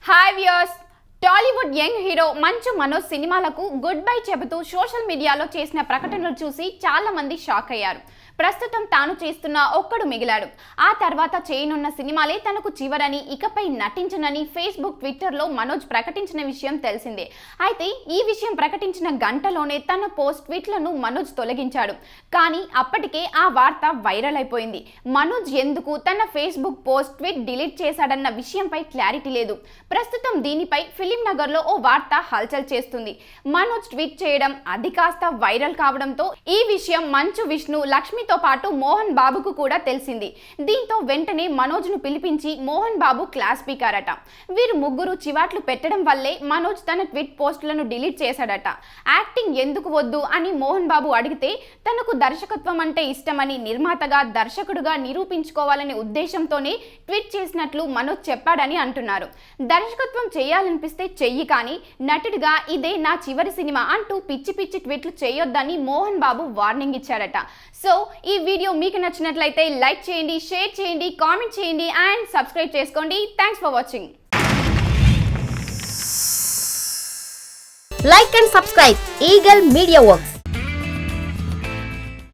Hi viewers. Tollywood young hero Manchu Manoj సినిమాలకు good bye చెబుతూ social మీడియాలో చేసిన ప్రకటనలు చూసి చాలా మంది షాక్ అయ్యారు. ప్రస్తుతం తాను చేస్తున్న ఒక్కడు మిగిలాడు. ఆ తర్వాత చేయనున్న సినిమాలే తనకు చివరని ఇకపై నటించనని ఫేస్బుక్ ట్విట్టర్లో మనోజ్ ప్రకటించిన విషయం తెలిసిందే. అయితే ఈ విషయం ప్రకటించిన గంటలోనే తన పోస్ట్ ట్వీట్లను మనోజ్ తొలగించాడు. కానీ అప్పటికే ఆ వార్త వైరల్ అయిపోయింది. మనోజ్ ఎందుకు తన ఫేస్బుక్ పోస్ట్ ట్వీట్ డిలీట్ చేశాడన్న విషయంపై క్లారిటీ లేదు. ప్రస్తుతం దీనిపై ఫిలిం నగర్లో ఓ వార్త హల్చల్ చేస్తుంది. మనోజ్ ట్వీట్ చేయడం అది కాస్త వైరల్ కావడంతో ఈ విషయం మంచు విష్ణు లక్ష్మితో పాటు మోహన్ బాబుకు కూడా తెలిసింది. దీంతో వెంటనే మనోజ్ను పిలిపించి మోహన్ బాబు క్లాస్ పీకారట వీరు ముగ్గురు చివాట్లు పెట్టడం వల్లే మనోజ్ తన ట్వీట్ పోస్టులను డిలీట్ చేశాడట. యాక్టింగ్ ఎందుకు వద్దు అని మోహన్ బాబు అడిగితే తనకు దర్శకత్వం అంటే ఇష్టమని నిర్మాతగా దర్శకుడుగా నిరూపించుకోవాలనే ఉద్దేశంతోనే ట్వీట్ చేసినట్లు మనోజ్ చెప్పాడని అంటున్నారు. దర్శకత్వం చేయాలనిపిస్తే చెయ్యి కానీ నటుడిగా ఇదే నా చివరి సినిమా అంటూ పిచ్చి పిచ్చి ట్వీట్లు చేయొద్దని మోహన్ బాబు వార్నింగ్ ఇచ్చాడట సో ఈ వీడియో మీకు నచ్చినట్లయితే లైక్ చేయండి షేర్ చేయండి కామెంట్ చేయండి అండ్ సబ్స్క్రైబ్ చేసుకోండి. Thanks for watching like and subscribe Eagle Media Works